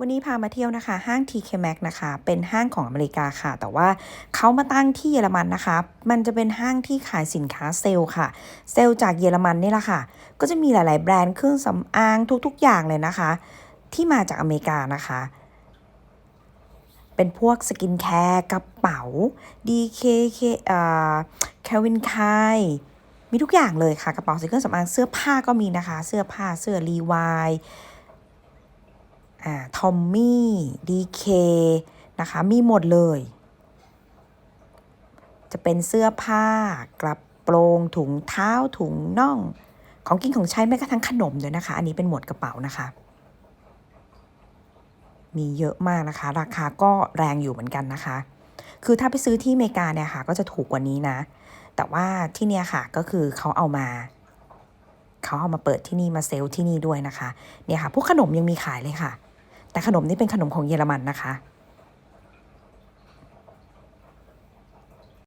วันนี้พามาเที่ยวนะคะ ห้าง TK Max นะคะ เป็นห้างของอเมริกาค่ะ แต่ว่าเขามาตั้งที่เยอรมันนะคะ มันจะเป็นห้างที่ขายสินค้าเซลล์ค่ะ เซลล์จากเยอรมันนี่แหละค่ะ ก็จะมีหลาย ๆ แบรนด์เครื่องสำอางทุก ๆ อย่างเลยนะคะ ที่มาจากอเมริกานะคะ เป็นพวกสกินแคร์กระเป๋า DKK เอ่อ Calvin Klein มีทุกอย่างเลยค่ะ กระเป๋าเครื่องสำอางเสื้อผ้าก็มีนะคะ เสื้อผ้าเสื้อรีวาย ทอมมี่ดีเคนะคะ มีหมดเลย จะเป็นเสื้อผ้ากระโปรงถุงเท้าถุงน่อง ของกินของใช้แม้กระทั่งขนมด้วยนะคะ อันนี้เป็นหมวดกระเป๋านะคะ มีเยอะมากนะคะ ราคาก็แรงอยู่เหมือนกันนะคะ คือถ้าไปซื้อที่อเมริกาเนี่ยค่ะ ก็จะถูกกว่านี้นะ แต่ว่าที่เนี่ยค่ะก็คือเขาเอามาเขาเอามาเปิดที่นี่มาเซลล์ที่นี่ด้วยนะคะ เนี่ยค่ะ พวกขนมยังมีขายเลยค่ะ แต่ขนมนี้เป็นขนมของเยอรมันนะคะ